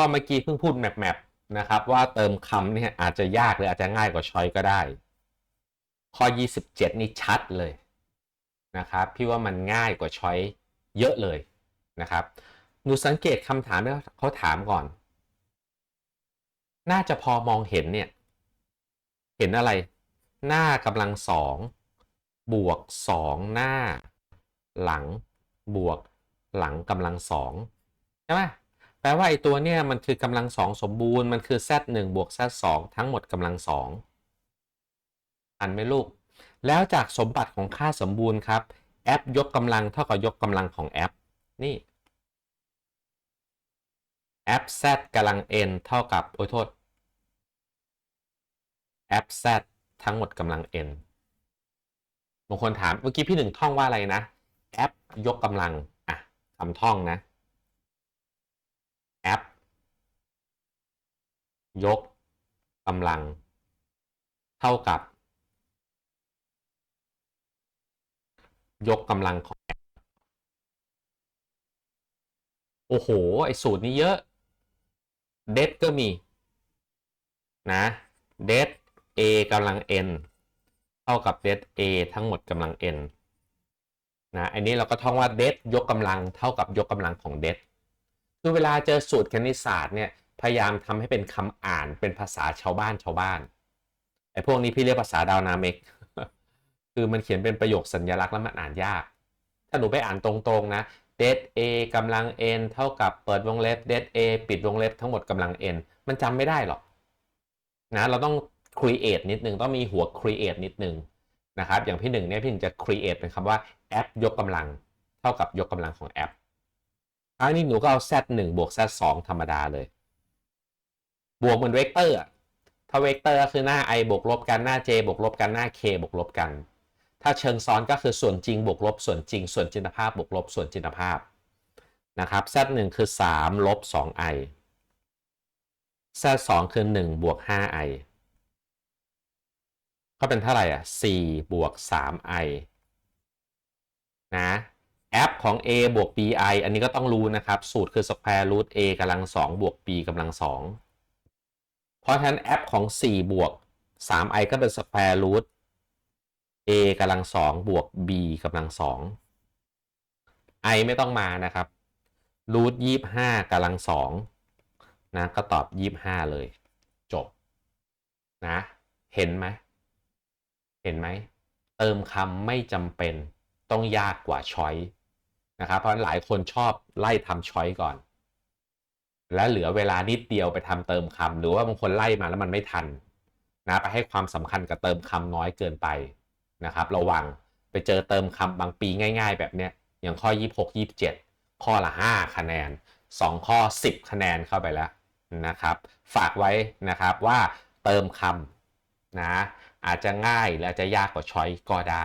ข้อเมื่อกี้เพิ่งพูดแมปๆนะครับ ว่าเติมคำเนี่ยอาจจะยากหรืออาจจะง่ายกว่าช้อยก็ได้ ข้อ 27 นี่ชัดเลยนะครับ พี่ว่ามันง่ายกว่าช้อยเยอะเลยนะครับหนูสังเกตคำถามที่เขาถามก่อน น่าจะพอมองเห็นเนี่ย เห็นอะไร หน้ากำลังสองบวกสองหน้า หลังบวกหลังกำลังสองใช่ไหม แปลว่าไอ้ตัวเนี่ยมันคือกำลังสองสมบูรณ์มันคือ z 1บวก z 2ทั้งหมดกำลังสองอันไหมลูก แล้วจากสมบัติของค่าสมบูรณ์ครับ f ยกกำลังเท่ากับยกกำลังของ f นี่ f z กำลัง n เท่ากับโอ้ยโทษ f z ทั้งหมดกำลัง n บางคนถามเมื่อกี้พี่หนึ่งท่องว่าอะไรนะ f ยกกำลังอะคำท่องนะ ยกกำลัง เท่ากับ ยกกำลังของ โอ้โห ไอสูตรนี้เยอะ เดทก็มี นะเดท a กำลัง n เท่ากับเดท a ทั้งหมดกำลัง n นะอันนี้เราก็ท่องว่าเดทยกกำลังเท่ากับยกกำลังของเดทคือเวลาเจอสูตรคณิตศาสตร์เนี่ย พยายามทำให้เป็นคำอ่านเป็นภาษาชาวบ้านชาวบ้านไอ้พวกนี้พี่เรียกภาษาดาวนาเมกคือมันเขียนเป็นประโยคสัญลักษณ์แล้วมันอ่านยาก ถ้าหนูไปอ่านตรงๆนะเด a กำลัง n เท่ากับเปิดวงเล็บเด a ปิดวงเล็บทั้งหมดกำลัง n มันจำไม่ได้หรอกนะเราต้อง create นิดนึงต้องมีหัว create นิดนึงนะครับอย่างพี่หนึ่งเนี่ยพี่หนึ่งจะ create เป็นคำว่าแอปยกกำลัง เท่ากับยกกำลังของแอปอันนี้หนูก็เอา z 1บวก z 2ธรรมดาเลย บวกเหมือนเวกเตอร์ถ้าเวกเตอร์ก็คือหน้า i บวกลบกันหน้า j บวกลบกันหน้า k บวกลบกัน ถ้าเชิงซ้อนก็คือส่วนจริงบวกลบส่วนจริง ส่วนจินตภาพบวกลบส่วนจินตภาพนะครับ z 1คือ 3 ลบ 2i z 2คือ 1 บวก 5i ก็เป็นเท่าไหร่อะ4บวก 3i นะแอปของ a บวก bi อันนี้ก็ต้องรู้นะครับ สูตรคือ square root a กำลัง 2 บวก b กำลัง 2 ราะฉะนั้นแอปของ 4 บวก 3i ก็เป็น square root a กำลัง2บวก b กำลัง2 i ไม่ต้องมานะครับ root 25กำลัง2นะก็ตอบ 25 เลย จบนะ เห็นไหม เห็นไหม เติมคำไม่จำเป็นต้องยากกว่าช้อยนะครับ เพราะหลายคนชอบไล่ทำช้อยก่อน และเหลือเวลานิดเดียวไปทำเติมคำหรือว่าบางคนไล่มาแล้วมันไม่ทันนะไปให้ความสำคัญกับเติมคำน้อยเกินไปนะครับ ระวังไปเจอเติมคำบางปีง่าย ๆ แบบเนี้ยอย่างข้อ 26 27 ข้อละ 5 คะแนน 2 ข้อ 10 คะแนนเข้าไปแล้วนะครับ ฝากไว้นะครับว่าเติมคำนะอาจจะง่ายและจะยากกว่าช้อยก็ได้